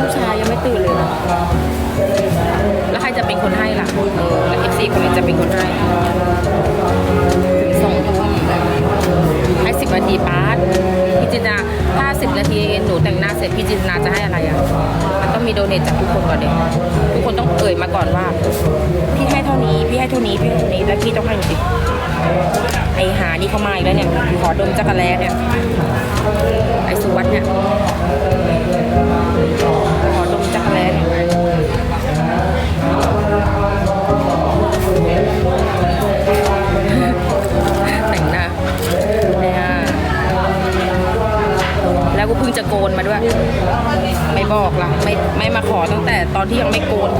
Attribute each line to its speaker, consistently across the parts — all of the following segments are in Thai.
Speaker 1: ลูกชายยังไม่ตื่นเลยนะแล้วใครจะเป็นคนให้ล่ะเออแล้วเอฟซีคนไหนจะเป็นคนให้ถึงสองทุ่มให้สิบนาทีปาร์ตพี่จินตนาถ้าสิบนาทีหนูแต่งหน้าเสร็จพี่จินตนาจะให้อะไรอะมันต้องมีโดเนทจากทุกคนก่อนเด็กทุกคนต้องเอ่ยมาก่อนว่า พี่ให้เท่านี้พี่ให้เท่านี้พี่ให้เท่านี้แล้วพี่ต้องให้หนูสิไอหานี่เขามาอีกแล้วเนี่ยขอดมจักรแลเนี่ยไอสุวัสด์เนี่ย อกล่ะไม่ไม่มาขอตั้งแต่ตอนที่ยังไม่โกน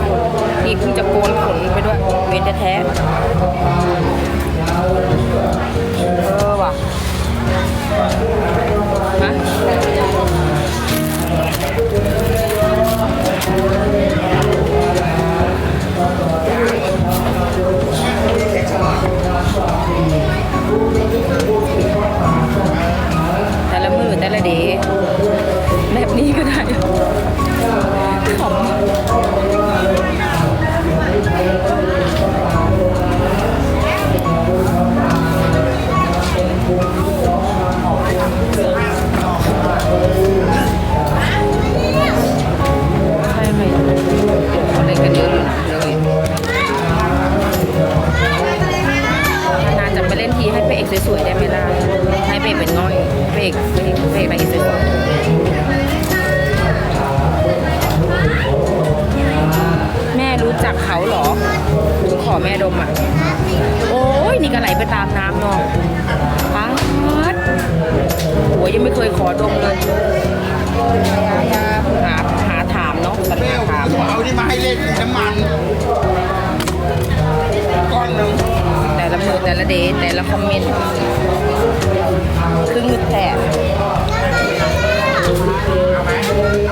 Speaker 1: นี่เพิ่งจะโกนขนไปด้วยเวนแท้ๆเออว่ะฮะ ยังไม่เคยขอดมเลยหาหาถามเนาะสัญ
Speaker 2: เปรี้
Speaker 1: หาถาม
Speaker 2: เอาที่มาให้เล่นน้ำมันก้อนหนึ่ง
Speaker 1: แต่ละมือแต่ละเดย์แต่ละคอมเมนต์ครึ่งแตก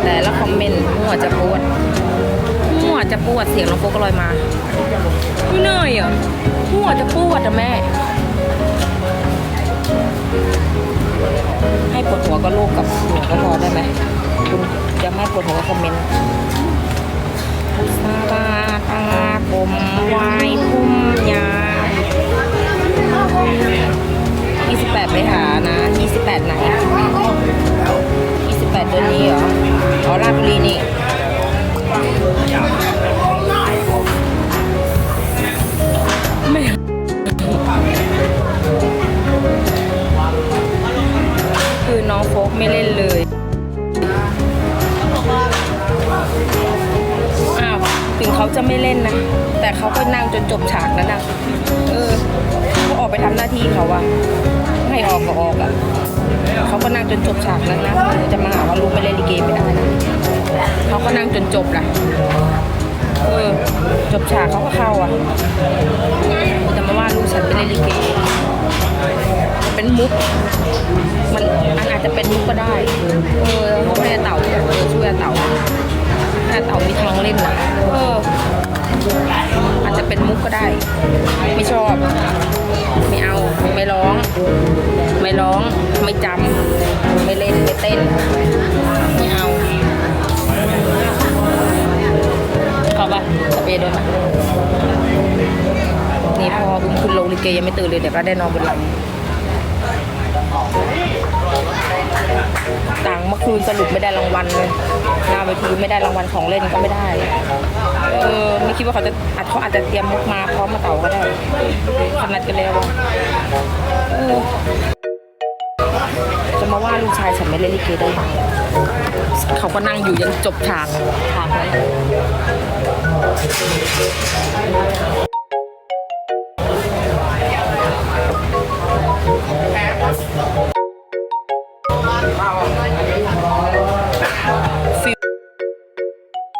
Speaker 1: แต่ละคอมเมนต์หัวจะปวดหัวจะปวดเสียงน้องโป๊กก็ลอยมาไม่เหนื่อยอะหัวจะปวดอะแม่ ก็พอได้ไหมคุณจะไม่ปวดหัวคอมเมนต์สาบาตาปมวายพุ่มยา28 ไปหานะ 28 ไหน 28 เดือนนี้เหรออ๋อราชบุรีนี่ไม่คือน้องโฟกไม่เล่นเลย เขาจะไม่เล่นนะ แต่เขาก็นั่งจนจบฉากนั้นนะเออเขาออกไปทำหน้าที่เขาอะให้ออกก็ออกอะเขาก็นั่งจนจบฉากนั้นนะจะมาหาว่าลูกไม่เล่นลิเกไม่ได้นะเขาก็นั่งจนจบล่ะเออจบฉากเขาก็เข้าอะจะมาว่าลูกฉันไม่เล่นลิเกเป็นมุก มันอาจจะเป็นมุกก็ได้ เออเขาให้อาเต่าเออช่วยเต่า ก็ได้ ไม่ชอบ ไม่เอา ไม่ร้อง ไม่ร้อง ไม่จำ ไม่เล่น ไม่เต้น ไม่เอาเข้าปะสเปรย์โดนปะนี่พอบุ้มขึ้นลงลิเกยังไม่ตื่นเลยเดี๋ยวก็ได้นอนบนหลัง เมื่อคืนสรุปไม่ได้รางวัลเลยหน้าเวทีไม่ได้รางวัลของเล่นก็ไม่ได้ เออไม่คิดว่าเขาจะอาจเขาอาจจะเตรียมมุกมาพร้อมมาเต่าก็ได้ขนาดกันแล้วเออจะมาว่าลูกชายฉันไม่เล่นลิเกได้เขาก็นั่งอยู่ยันจบฉากฉากนั้น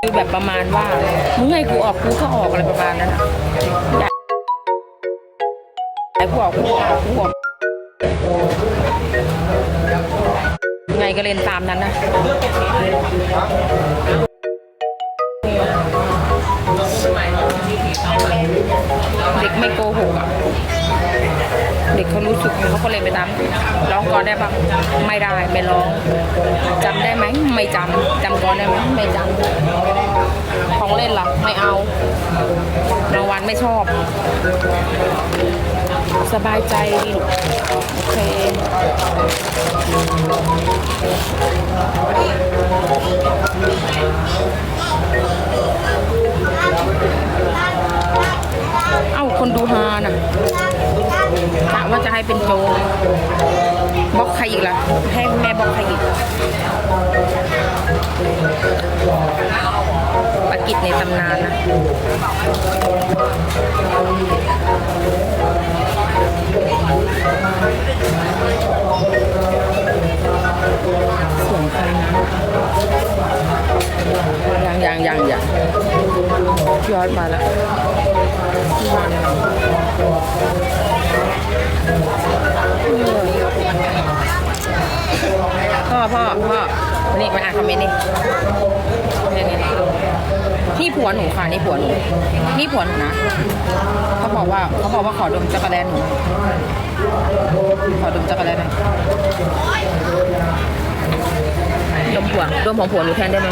Speaker 1: คือแบบประมาณว่ามึงให้กูออกกูก็ออกอะไรประมาณนั้นอะอยากให้กูออกกูออกกูออกไงก็เล่นตามนั้นนะ เด็กไม่โกหกอะเด็กเขารู้สึกเขาก็เลยไปตามร้องก่อนได้ปะไม่ได้ไม่ร้องจำได้ไหมไม่จำจำก่อนได้ไหมไม่จำของเล่นล่ะ ไม่เอารางวัลไม่ชอบ สบายใจโอเค เป็นโจบล็อกใครอีกล่ะ ให้แม่บล็อกใครอีกปากิจในตำนานนะ พ่อพ่อพ่อวันนี้มาอ่านคอมเมนต์นี่เนี่ยเนี่ยนี่ผัวหนูค่ะนี่ผัวหนูนี่ผัวหนูนะเขาบอกว่าเขาบอกว่าขอดมจักรแลนหนูขอดมจักรแลนหน่อยดมผัวดมของผัวหนูแทนได้ไหม